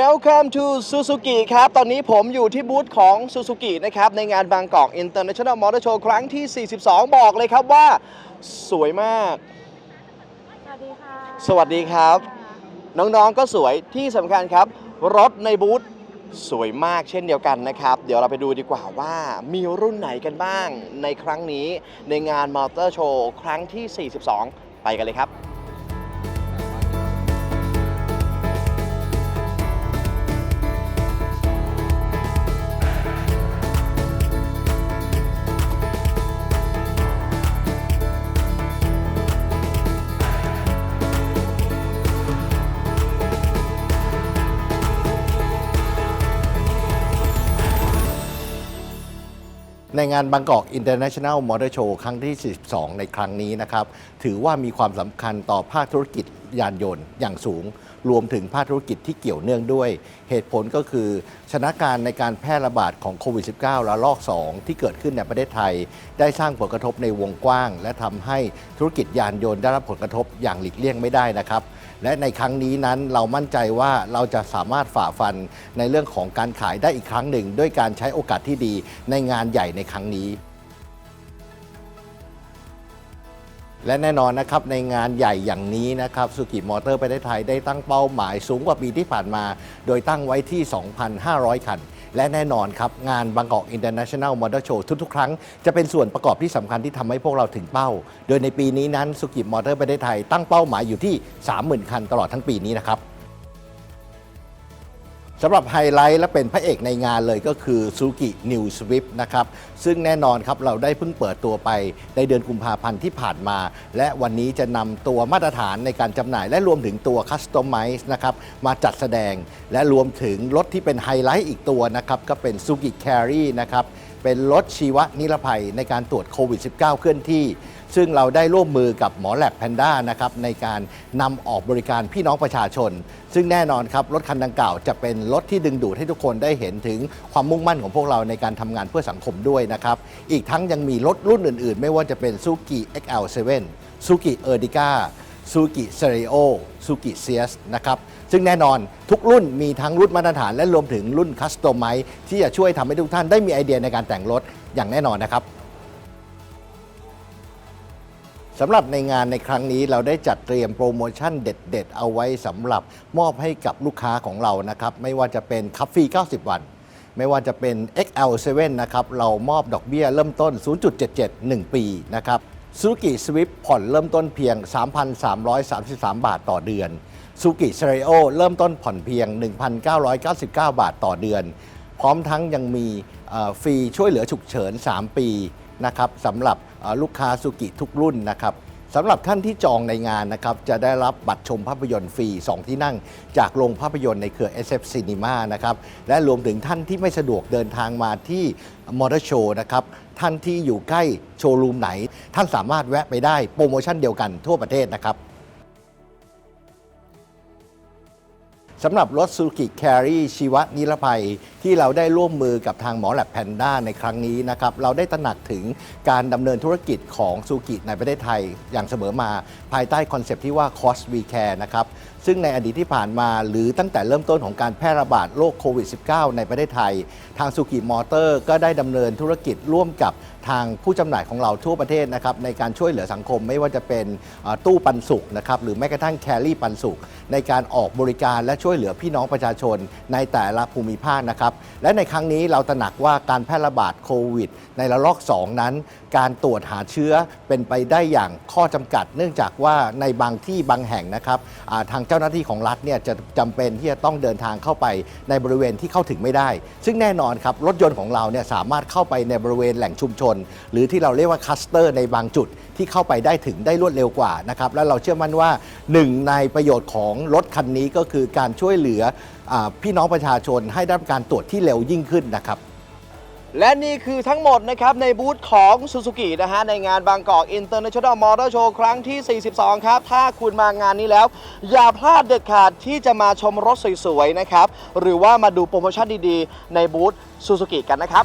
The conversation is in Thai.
Welcome to Suzuki ครับ ตอนนี้ผมอยู่ที่บูธของ Suzuki นะครับ ในงานบางกอก International Motor Show ครั้งที่ 42 บอกเลยครับว่า สวยมาก สวัสดีค่ะ สวัสดีครับ น้องๆก็สวยที่สำคัญครับ รถในบูธสวยมากเช่นเดียวกันนะครับ เดี๋ยวเราไปดูดีกว่าว่ามีรุ่นไหนกันบ้างในครั้งนี้ในงานมอเตอร์โชว์ครั้งที่ 42 ไปกันเลยครับ ในงานบางกอกอินเตอร์เนชั่นแนลมอเตอร์โชว์ครั้งที่ 42 ในครั้งนี้นะครับ ถือว่ามีความสำคัญต่อภาคธุรกิจ ยานยนต์อย่างสูง รวมถึงภาคธุรกิจที่เกี่ยวเนื่องด้วย เหตุผลก็คือสถานการในการแพร่ระบาดของโควิด -19 ระลอก 2 ที่เกิดขึ้นในประเทศไทย ได้สร้างผลกระทบในวงกว้าง และทำให้ธุรกิจยานยนต์ได้รับผลกระทบอย่างหลีกเลี่ยงไม่ได้นะครับและในครั้งนี้นั้นเรามั่นใจว่าเราจะสามารถฝ่าฟันในเรื่องของการขายได้อีกครั้งหนึ่ง ด้วยการใช้โอกาสที่ดีในงานใหญ่ในครั้งนี้ และแน่นอนนะครับในงานใหญ่อย่างนี้นะครับสุกิมอเตอร์ประเทศไทยได้ตั้งเป้าหมายสูงกว่าปีที่ผ่านมา โดยตั้งไว้ที่ 2,500 คัน และแน่นอนครับ งานบางกอกอินเตอร์เนชั่นแนลมอเตอร์โชว์ทุกๆ ครั้ง จะเป็นส่วนประกอบที่สำคัญที่ทำให้พวกเราถึงเป้า โดยในปีนี้นั้นสุกิมอเตอร์ประเทศไทยตั้งเป้าหมายอยู่ที่ 30,000 คันตลอดทั้งปีนี้นะครับ สำหรับไฮไลท์และเป็นพระเอกในงานเลยก็คือ Suzuki New Swift นะครับ ซึ่งแน่นอนครับเราได้เพิ่งเปิดตัวไปในเดือนกุมภาพันธ์ที่ผ่านมา และวันนี้จะนำตัวมาตรฐานในการจำหน่าย และรวมถึงตัว Customize นะครับมาจัดแสดง และรวมถึงรถที่เป็นไฮไลท์อีกตัวนะครับ ก็เป็น Suzuki Carry นะครับ เป็นรถชีวนิรภัยในการตรวจโควิด -19 เคลื่อนที่ ซึ่งเราได้ร่วมมือกับหมอแลบแพนด้านะครับในการนำออกบริการพี่น้องประชาชน ซึ่งแน่นอนครับรถคันดังกล่าวจะเป็นรถที่ดึงดูดให้ทุกคนได้เห็นถึงความมุ่งมั่นของพวกเราในการทำงานเพื่อสังคมด้วยนะครับ อีกทั้งยังมีรถรุ่นอื่น ๆ ไม่ว่าจะเป็น Suzuki XL7 Suzuki Ertiga Suzuki Stereo Suzuki Ciaz นะครับ ซึ่งแน่นอนทุกรุ่นมีทั้งรุ่นมาตรฐานและรวมถึงรุ่นคัสตอมไมที่จะช่วยทำให้ทุกท่านได้มีไอเดียในการแต่งรถอย่างแน่นอนนะครับ สำหรับในงานในครั้งนี้เราได้จัดเตรียมโปรโมชั่นเด็ด ๆ เอาไว้สำหรับมอบให้กับลูกค้าของเรานะครับ ไม่ว่าจะเป็นคัฟฟรี 90 วัน ไม่ว่าจะเป็น XL7 นะครับ เรามอบดอกเบี้ยเริ่มต้น 0.77 1 ปีนะครับ Suzuki Swift ผ่อนเริ่มต้นเพียง 3,333 บาทต่อเดือน Suzuki Stereo เริ่มต้นผ่อนเพียง 1,999 บาทต่อเดือน พร้อมทั้งยังมีเอ่อฟรีช่วยเหลือฉุกเฉิน 3 ปี นะครับสำหรับลูกค้าสุกิทุกรุ่นนะครับสำหรับท่านที่จองในงานนะครับจะได้รับบัตรชมภาพยนตร์ฟรี 2 ที่นั่ง จากโรงภาพยนตร์ในเครือ SF Cinema นะครับและรวมถึงท่านที่ไม่สะดวกเดินทางมาที่มอเตอร์โชว์นะครับท่านที่อยู่ใกล้โชว์รูมไหน ท่านสามารถแวะไปได้โปรโมชั่นเดียวกันทั่วประเทศนะครับ สำหรับรถซูกิแครีชีวนิรภัย ที่เราได้ร่วมมือกับทางหมอแลบแพนด้าในครั้งนี้นะครับเราได้ตระหนักถึงการดำเนินธุรกิจของซูกิในประเทศไทยอย่างเสมอมาภายใต้คอนเซปต์ที่ว่า Cost We Care นะครับ ซึ่งในอดีตที่ผ่านมาหรือตั้งแต่เริ่มต้นของการแพร่ระบาดโรคโควิด -19 ในประเทศไทย ทาง Suzuki Motor ก็ได้ดำเนินธุรกิจร่วมกับทางผู้จำหน่ายของเราทั่วประเทศนะครับในการช่วยเหลือสังคมไม่ว่าจะเป็นตู้ปันสุกนะครับหรือแม้กระทั่งแครี่ปันสุกในการออกบริการและช่วยเหลือพี่น้องประชาชนในแต่ละภูมิภาคนะครับและในครั้งนี้เราตระหนักว่าการแพร่ระบาดโควิด ในระลอก 2 นั้น การตรวจหาเชื้อเป็นไปได้อย่างข้อจำกัด เนื่องจากว่าในบางที่บางแห่งนะครับทางจ้าหน้าที่ของรัฐเนี่ยจะจำเป็นที่จะต้องเดินทางเข้าไปในบริเวณที่เข้าถึงไม่ได้ ซึ่งแน่นอนครับรถยนต์ของเราเนี่ยสามารถเข้าไปในบริเวณแหล่งชุมชน หรือที่เราเรียกว่าคัสเตอร์ในบางจุดที่เข้าไปได้ถึงได้รวดเร็วกว่านะครับและเราเชื่อมั่นว่าหนึ่งในประโยชน์ของรถคันนี้ก็คือการช่วยเหลืออพี่น้องประชาชนให้ได้รับการตรวจที่เร็วยิ่งขึ้นนะครับ และนี่คือทั้งหมดนะครับในบูธของ Suzuki นะฮะในงานบางกอก International Motor Show ครั้งที่ 42 ครับ ถ้าคุณมางานนี้แล้ว อย่าพลาดเด็ดขาดที่จะมาชมรถสวยๆนะครับ หรือว่ามาดูโปรโมชั่นดีๆ ในบูธ Suzuki กันนะครับ